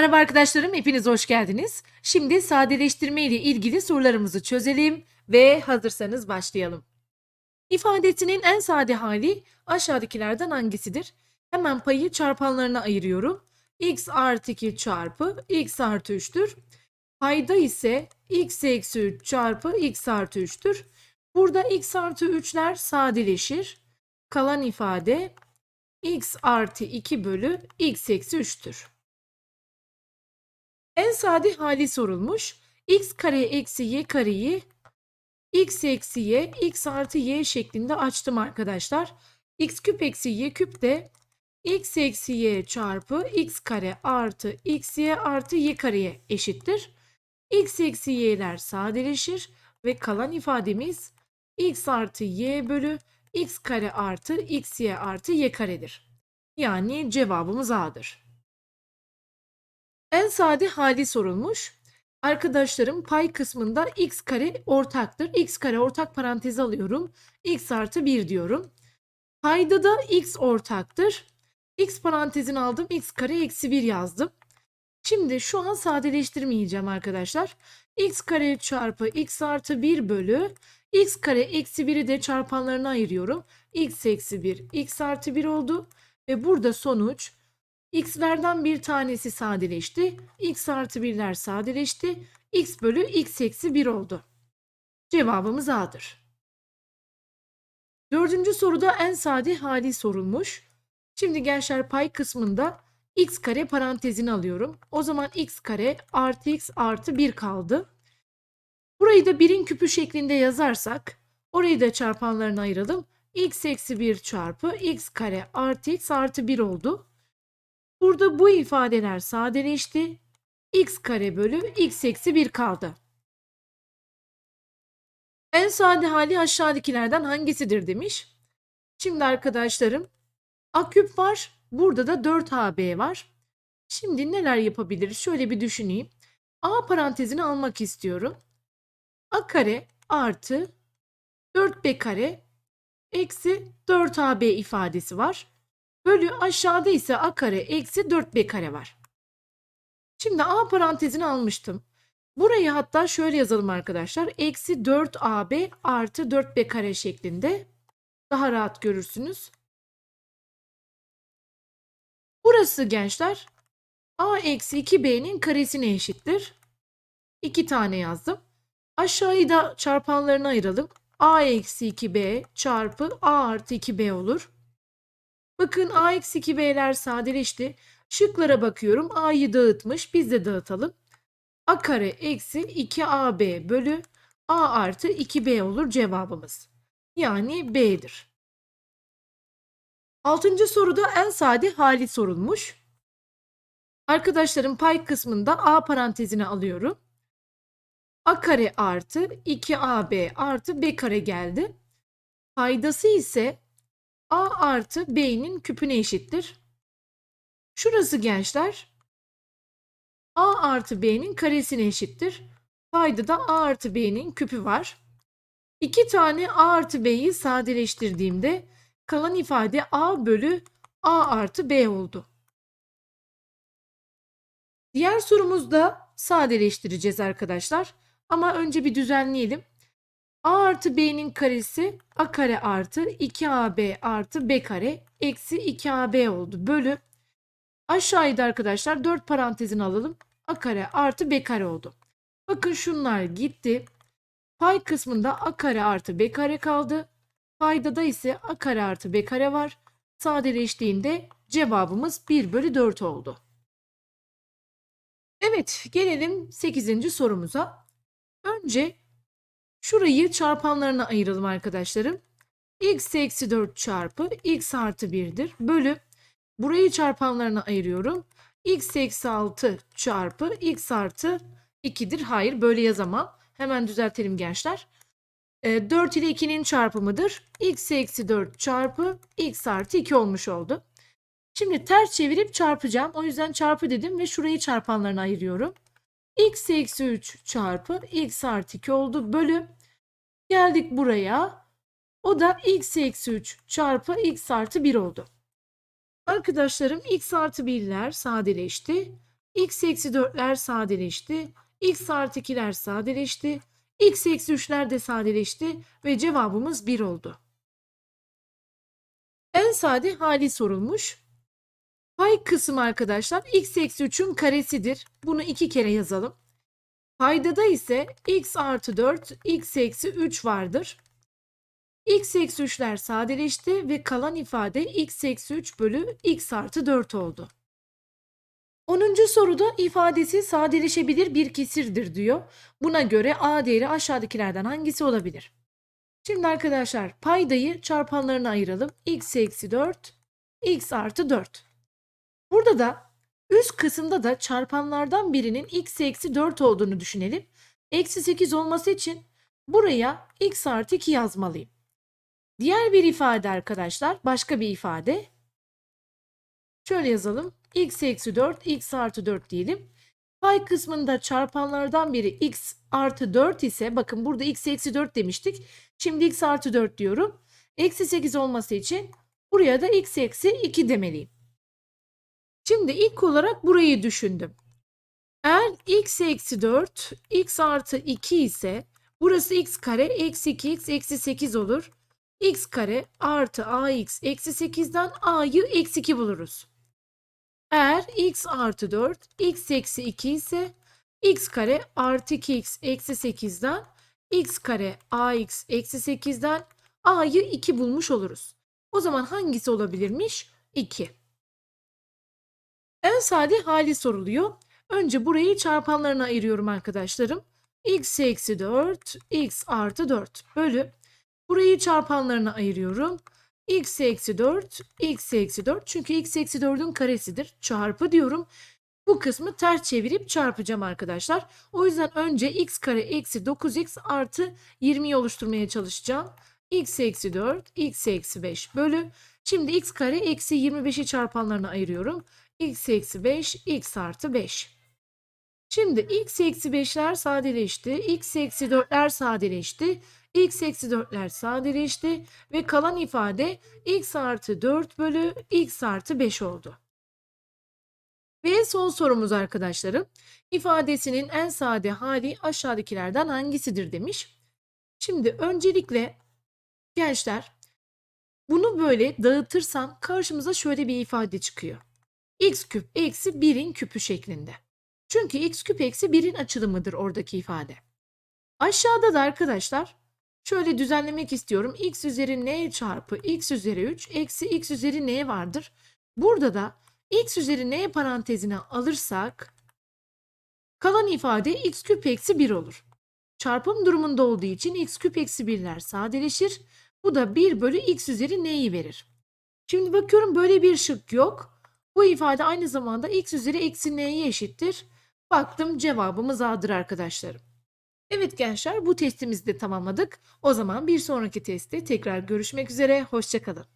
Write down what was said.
Merhaba arkadaşlarım, hepiniz hoş geldiniz. Şimdi sadeleştirme ile ilgili sorularımızı çözelim ve hazırsanız başlayalım. İfadesinin en sade hali aşağıdakilerden hangisidir? Hemen payı çarpanlarına ayırıyorum. x artı 2 çarpı x artı 3'tür. Payda ise x eksi 3 çarpı x artı 3'tür. Burada x artı 3'ler sadeleşir. Kalan ifade x artı 2 bölü x eksi 3'tür. En sade hali sorulmuş. x kare eksi y kareyi x eksi y, x artı y şeklinde açtım arkadaşlar. x küp eksi y küp de x eksi y çarpı x kare artı x y artı y kareye eşittir. x eksi y'ler sadeleşir ve kalan ifademiz x artı y bölü x kare artı x y artı y karedir. Yani cevabımız A'dır. En sade hali sorulmuş. Arkadaşlarım pay kısmında x kare ortaktır. x kare ortak parantezi alıyorum. x artı 1 diyorum. Payda da x ortaktır. x parantezini aldım. x kare eksi 1 yazdım. Şimdi şu an sadeleştirmeyeceğim arkadaşlar. x kare çarpı x artı 1 bölü x kare eksi 1'i de çarpanlarına ayırıyorum. x eksi 1 x artı 1 oldu. Ve burada sonuç x'lerden bir tanesi sadeleşti. x artı 1'ler sadeleşti. x bölü x eksi 1 oldu. Cevabımız A'dır. Dördüncü soruda en sade hali sorulmuş. Şimdi gençler pay kısmında x kare parantezini alıyorum. O zaman x kare artı x artı 1 kaldı. Burayı da 1'in küpü şeklinde yazarsak orayı da çarpanlarına ayıralım. x eksi 1 çarpı x kare artı x artı 1 oldu. Burada bu ifadeler sadeleşti. x kare bölü x eksi 1 kaldı. En sade hali aşağıdakilerden hangisidir demiş. Şimdi arkadaşlarım a küp var. Burada da 4ab var. Şimdi neler yapabiliriz? Şöyle bir düşüneyim. a parantezini almak istiyorum. a kare artı 4b kare eksi 4ab ifadesi var. Bölü aşağıda ise a kare eksi 4b kare var. Şimdi a parantezini almıştım. Burayı hatta şöyle yazalım arkadaşlar. Eksi 4ab artı 4b kare şeklinde. Daha rahat görürsünüz. Burası gençler a eksi 2b'nin karesine eşittir. 2 tane yazdım. Aşağıyı da çarpanlarına ayıralım. a eksi 2b çarpı a artı 2b olur. Bakın a eksi 2b'ler sadeleşti. Şıklara bakıyorum. a'yı dağıtmış. Biz de dağıtalım. a kare eksi 2ab bölü a artı 2b olur cevabımız. Yani b'dir. Altıncı soruda en sade hali sorulmuş. Arkadaşlarım pay kısmında a parantezini alıyorum. a kare artı 2ab artı b kare geldi. Paydası ise a artı b'nin küpüne eşittir. Şurası gençler a artı b'nin karesine eşittir. Payda da a artı b'nin küpü var. İki tane a artı b'yi sadeleştirdiğimde kalan ifade a bölü a artı b oldu. Diğer sorumuzda sadeleştireceğiz arkadaşlar. Ama önce bir düzenleyelim. A artı b'nin karesi a kare artı 2ab artı b kare eksi 2ab oldu. Bölü aşağıda arkadaşlar 4 parantezini alalım. a kare artı b kare oldu. Bakın şunlar gitti. Pay kısmında a kare artı b kare kaldı. Paydada ise a kare artı b kare var. Sadeleştiğinde cevabımız 1 bölü 4 oldu. Evet gelelim 8. sorumuza. Önce şurayı çarpanlarına ayıralım arkadaşlarım. x eksi 4 çarpı x artı 1'dir. Bölü burayı çarpanlarına ayırıyorum. x eksi 6 çarpı x artı 2'dir. Hayır böyle yazamam. Hemen düzeltelim gençler. 4 ile 2'nin çarpımıdır. x eksi 4 çarpı x artı 2 olmuş oldu. Şimdi ters çevirip çarpacağım. O yüzden çarpı dedim ve şurayı çarpanlarına ayırıyorum. X eksi 3 çarpı x artı 2 oldu. Bölü. Geldik buraya. O da x eksi 3 çarpı x artı 1 oldu. Arkadaşlarım x artı 1'ler sadeleşti. x eksi 4'ler sadeleşti. x artı 2'ler sadeleşti. x eksi 3'ler de sadeleşti ve cevabımız 1 oldu. En sade hali sorulmuş. Pay kısmı arkadaşlar x eksi 3'ün karesidir. Bunu iki kere yazalım. Paydada ise x artı 4, x eksi 3 vardır. x eksi 3'ler sadeleşti ve kalan ifade x eksi 3 bölü x artı 4 oldu. 10. soruda ifadesi sadeleşebilir bir kesirdir diyor. Buna göre a değeri aşağıdakilerden hangisi olabilir? Şimdi arkadaşlar paydayı çarpanlarına ayıralım. x eksi 4, x artı 4. Burada da üst kısımda da çarpanlardan birinin x eksi 4 olduğunu düşünelim. Eksi 8 olması için buraya x artı 2 yazmalıyım. Diğer bir ifade arkadaşlar başka bir ifade. Şöyle yazalım. x eksi 4, x artı 4 diyelim. Pay kısmında çarpanlardan biri x artı 4 ise bakın burada x eksi 4 demiştik. Şimdi x artı 4 diyorum. Eksi 8 olması için buraya da x eksi 2 demeliyim. Şimdi ilk olarak burayı düşündüm. Eğer x eksi 4, x artı 2 ise burası x kare eksi 2x eksi 8 olur. x kare artı ax eksi 8'den a'yı eksi 2 buluruz. Eğer x artı 4, x eksi 2 ise x kare artı 2x eksi 8'den x kare ax eksi 8'den a'yı 2 bulmuş oluruz. O zaman hangisi olabilirmiş? 2. En sade hali soruluyor. Önce burayı çarpanlarına ayırıyorum arkadaşlarım. x eksi 4, x artı 4 bölü. Burayı çarpanlarına ayırıyorum. x eksi 4, x eksi 4. Çünkü x eksi 4'ün karesidir. Çarpı diyorum. Bu kısmı ters çevirip çarpacağım arkadaşlar. O yüzden önce x kare eksi 9x artı 20'yi oluşturmaya çalışacağım. x eksi 4, x eksi 5 bölü. Şimdi x kare eksi 25'i çarpanlarına ayırıyorum x eksi 5, x artı 5. Şimdi x eksi 5'ler sadeleşti, x eksi 4'ler sadeleşti, x eksi 4'ler sadeleşti ve kalan ifade x artı 4 bölü x artı 5 oldu. Ve son sorumuz arkadaşlarım. İfadesinin en sade hali aşağıdakilerden hangisidir demiş. Şimdi öncelikle gençler bunu böyle dağıtırsam karşımıza şöyle bir ifade çıkıyor x küp eksi 1'in küpü şeklinde. Çünkü x küp eksi 1'in açılımıdır oradaki ifade. Aşağıda da arkadaşlar şöyle düzenlemek istiyorum. x üzeri n çarpı x üzeri 3 eksi x üzeri n vardır. Burada da x üzeri n parantezine alırsak kalan ifade x küp eksi 1 olur. Çarpım durumunda olduğu için x küp eksi 1'ler sadeleşir. Bu da 1 bölü x üzeri n'yi verir. Şimdi bakıyorum böyle bir şık yok. Bu ifade aynı zamanda x üzeri eksi n'ye eşittir. Baktım cevabımız A'dır arkadaşlarım. Evet gençler bu testimizi de tamamladık. O zaman bir sonraki testte tekrar görüşmek üzere. Hoşçakalın.